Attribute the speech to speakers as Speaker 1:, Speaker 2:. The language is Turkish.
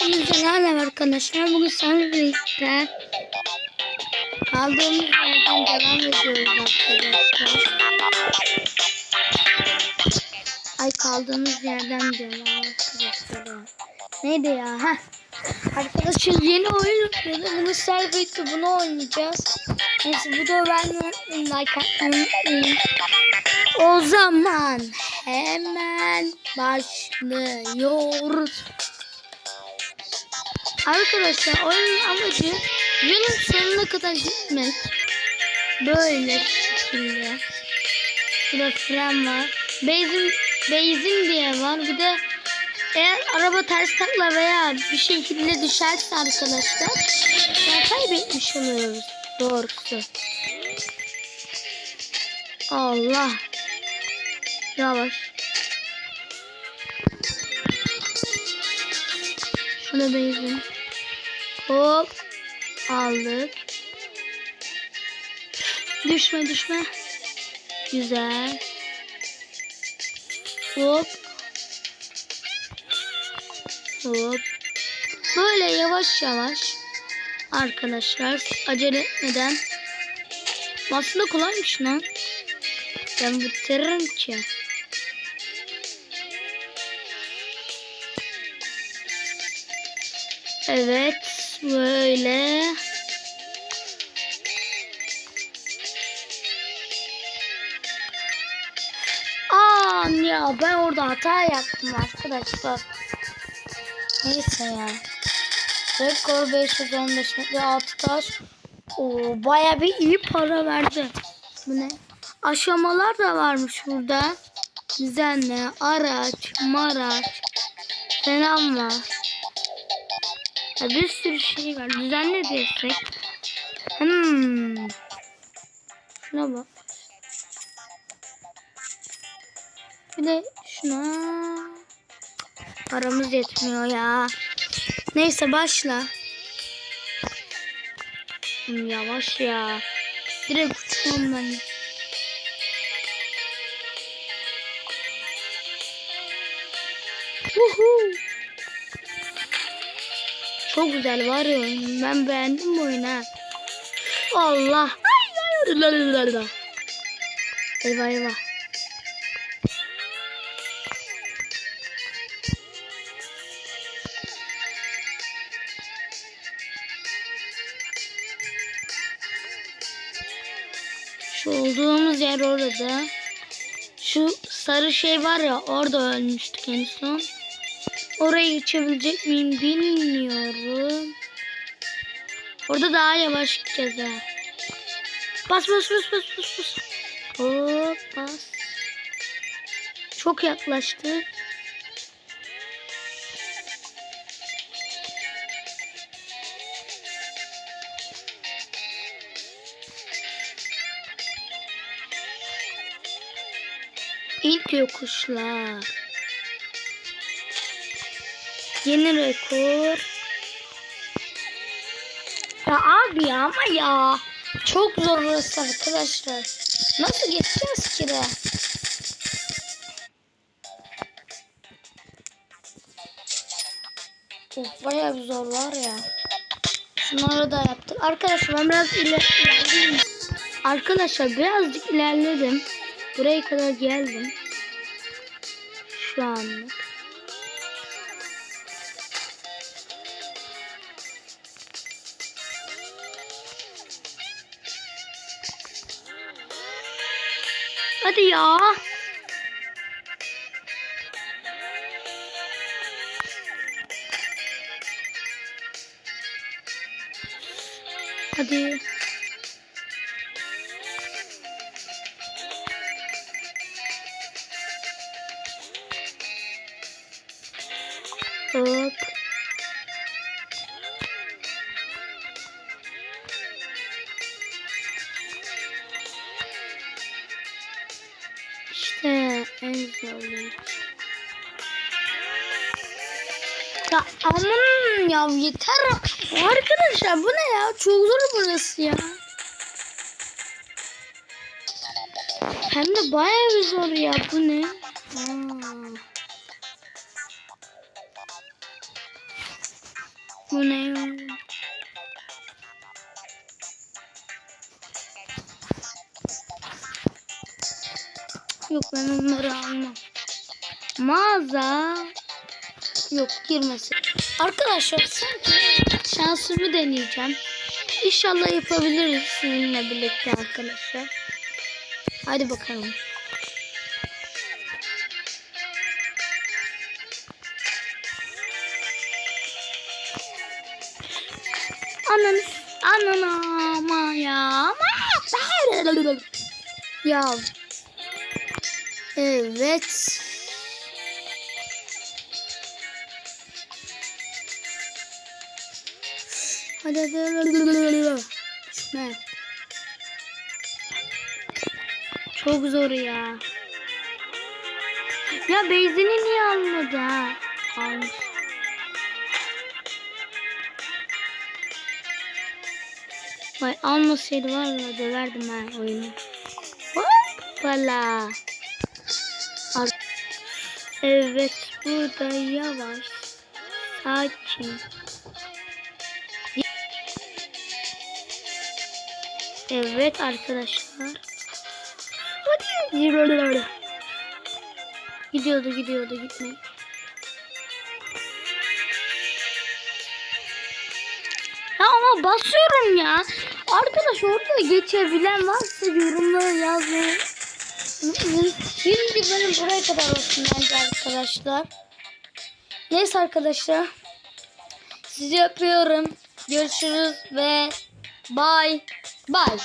Speaker 1: Hepinize merhaba arkadaşlar. Bugün seninle birlikte kaldığımız yerden devam ediyoruz arkadaşlar. Ay kaldığımız yerden diyorum arkadaşlar. Neydi ya? Heh. Arkadaşlar yeni oyun yükledi. Bunu servetti. Bunu oynayacağız. Neyse bu da ben. Like atmayı. O zaman hemen başlıyoruz. Arkadaşlar oyunun amacı yolun sonuna kadar gitmek. Böyle şekilde. Burada fren var. Benzin, benzin diye var. Bir de eğer araba ters takla veya bir şekilde düşerse arkadaşlar ya kaybetmiş oluyoruz doğrusu. Allah. Yavaş. Şuna benzin. Hop. Aldık. Düşme düşme. Güzel. Hop. Hop. Böyle yavaş yavaş. Arkadaşlar acele etmeden. Aslında kolaymış lan. Ben bitiririm ki. Evet böyle. Aa ya ben orada hata yaptım arkadaşlar. Neyse ya. Rekor 515 metre 6 taş. Oo, baya bir iyi para verdi. Bu ne? Aşamalar da varmış burada. Düzenle, araç, maraç falan var. Ya bir sürü şey var. Düzenle desek. Hmm. Şuna bak. Bir de şuna. Paramız yetmiyor ya. Neyse başla. Hmm, Yavaş ya. Direkt uçuyorum ben. Woohoo. Çok güzel var oyun. Ben beğendim bu oyunu ha. Allah. Eyvah eyvah. Şu olduğumuz yer orada. Şu sarı şey var ya orada ölmüştük en son. Oraya geçebilecek miyim bilmiyorum. Orada daha yavaş ha. Bas bas bas bas bas bas. Hop bas. Çok yaklaştık. İlk yokuşlar. Yeni rekor. Ya abi ya ama ya. Çok zor burası arkadaşlar. Nasıl geçeceğiz ki de? Of bayağı bir zor var ya. Şunları da yaptık. Arkadaşlar ben biraz iler- ilerleyeyim. Arkadaşlar birazcık ilerledim. Buraya kadar geldim. Şu anlık. Hadi ya. Hadi. Ya aman ya yeter. Arkadaşlar bu ne ya? Çok zor burası ya. Hem de bayağı bir zor ya. Bu ne? Aa. Bu ne? Yok ben onları almam. Mağaza. Yok girmesin. Arkadaşlar sanki şansımı deneyeceğim. İnşallah yapabiliriz sizinle birlikte arkadaşlar. Hadi bakalım. Ananı anana ama ya ya evet hadi hadi ne çok zor ya ya benzini niye almadı ha almış Vay almasaydı var ya döverdim ben oyunu. Hoppala. Evet burada yavaş. Sakin. Evet arkadaşlar. Hadi. Gidiyordu gidiyordu gitmeyin. Ya ama basıyorum ya. Arkadaş orada geçebilen varsa yorumlara yazmayı. Birinci bölüm buraya kadar olsun bence arkadaşlar. Neyse arkadaşlar. Sizi öpüyorum. Görüşürüz ve bye bye.